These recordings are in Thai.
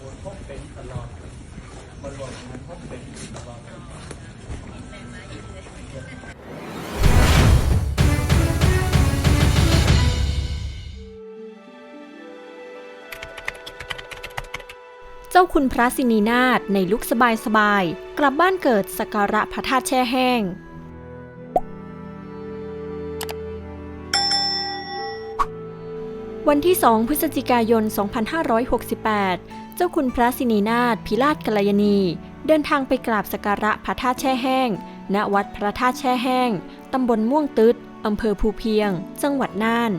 บนพบเป็นตลอดบริบทมันพบเป็นตลอดเจ้าคุณพระสินีนาถในลุกสบายๆ กลับบ้านเกิดสักการะพระธาตุแช่แห้ง วันที่ 2 พฤศจิกายน 2568 เจ้าคุณพระสินีนาถพิราชกัลยาณี เดินทางไปกราบสักการะพระธาตุแช่แห้ง ณ วัดพระธาตุแช่แห้ง ตำบลม่วงตึดอำเภอภูเพียง จังหวัดน่าน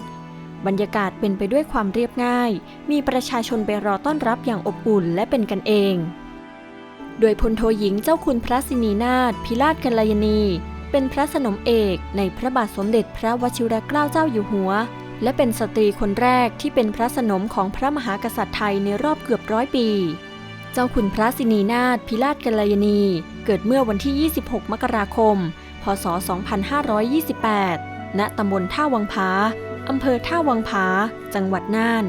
บรรยากาศเป็นไปด้วยความเรียบง่าย มีประชาชนไปรอต้อนรับอย่างอบอุ่นและเป็นกันเอง โดยพลโทหญิงเจ้าคุณพระสินีนาถพิราชกัลยาณี เป็นพระสนมเอกในพระบาทสมเด็จพระวชิรเกล้าเจ้าอยู่หัว และเป็นสตรีคนแรกที่เป็นพระสนมของพระมหากษัตริย์ไทยในรอบเกือบร้อยปี เจ้าคุณพระสินีนาถพิราชกัลยาณีเกิดเมื่อวันที่ 26 มกราคม พศ 2528 ณ ตำบลท่าวังผา อำเภอท่าวังผา จังหวัดน่าน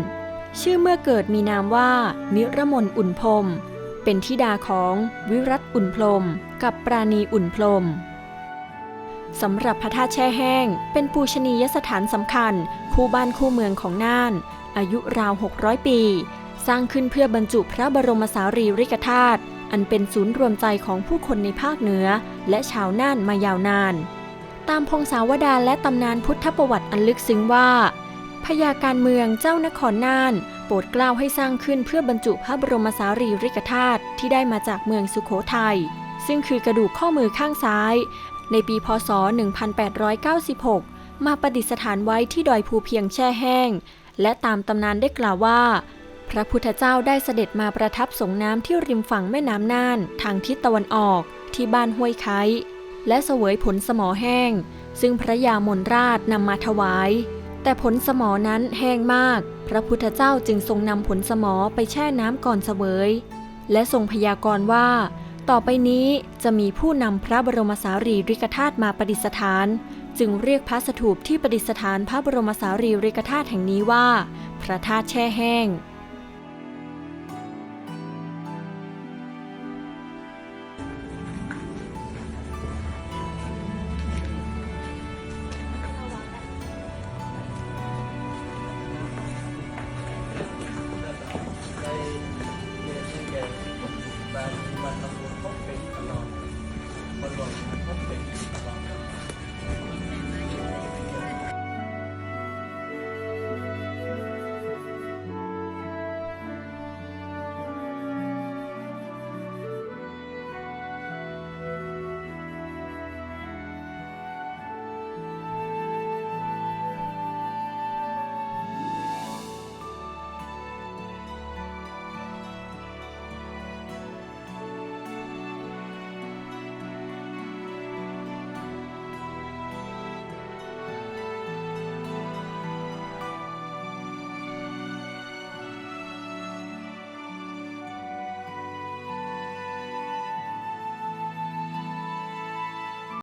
ชื่อเมื่อเกิดมีนามว่า นิรมนอุ่นพรมเป็นธิดาของวิรัตอุ่นพรมกับปราณีอุ่นพรม สำหรับพระธาตุแช่แห้ง เป็นปูชนียสถานสำคัญ คู่บ้านคู่เมืองของน่าน อายุราว 600 ปี สร้างขึ้นเพื่อบรรจุพระบรมสารีริกธาตุอันเป็นศูนย์รวมใจของผู้คนในภาคเหนือ และชาวน่านมายาวนาน ตามพงศาวดารและตำนานพุทธประวัติอันลึกซึ้งว่าพญาการเมืองเจ้านครน่าน โปรดกล้าวให้สร้างขึ้นเพื่อบรรจุพระบรมสารีริกธาตุที่ได้มาจากเมืองสุโขทัยซึ่งคือกระดูกข้อมือข้างซ้าย ในปีพศ 1896 มาประดิษฐานไว้ที่ดอยภูเพียงแช่แห้ง และตามตำนานได้กล่าวว่า พระพุทธเจ้าได้เสด็จมาประทับสงน้ำที่ริมฝั่งแม่น้ำน่าน ทางทิศตะวันออกที่บ้านห้วยไคและเสวยผลสมอแห้ง ซึ่งพระยามนราชนำมาถวาย แต่ผลสมอนั้นแห้งมาก พระพุทธเจ้าจึงทรงนำผลสมอไปแช่น้ำก่อนเสวย และทรงพยากรณ์ว่า ต่อไปนี้จะมีผู้นำพระบรมสารีริกธาตุมาประดิษฐาน จึงเรียกพระสถูปที่ประดิษฐานพระบรมสารีริกธาตุแห่งนี้ว่า พระธาตุแช่แห้งได้ เ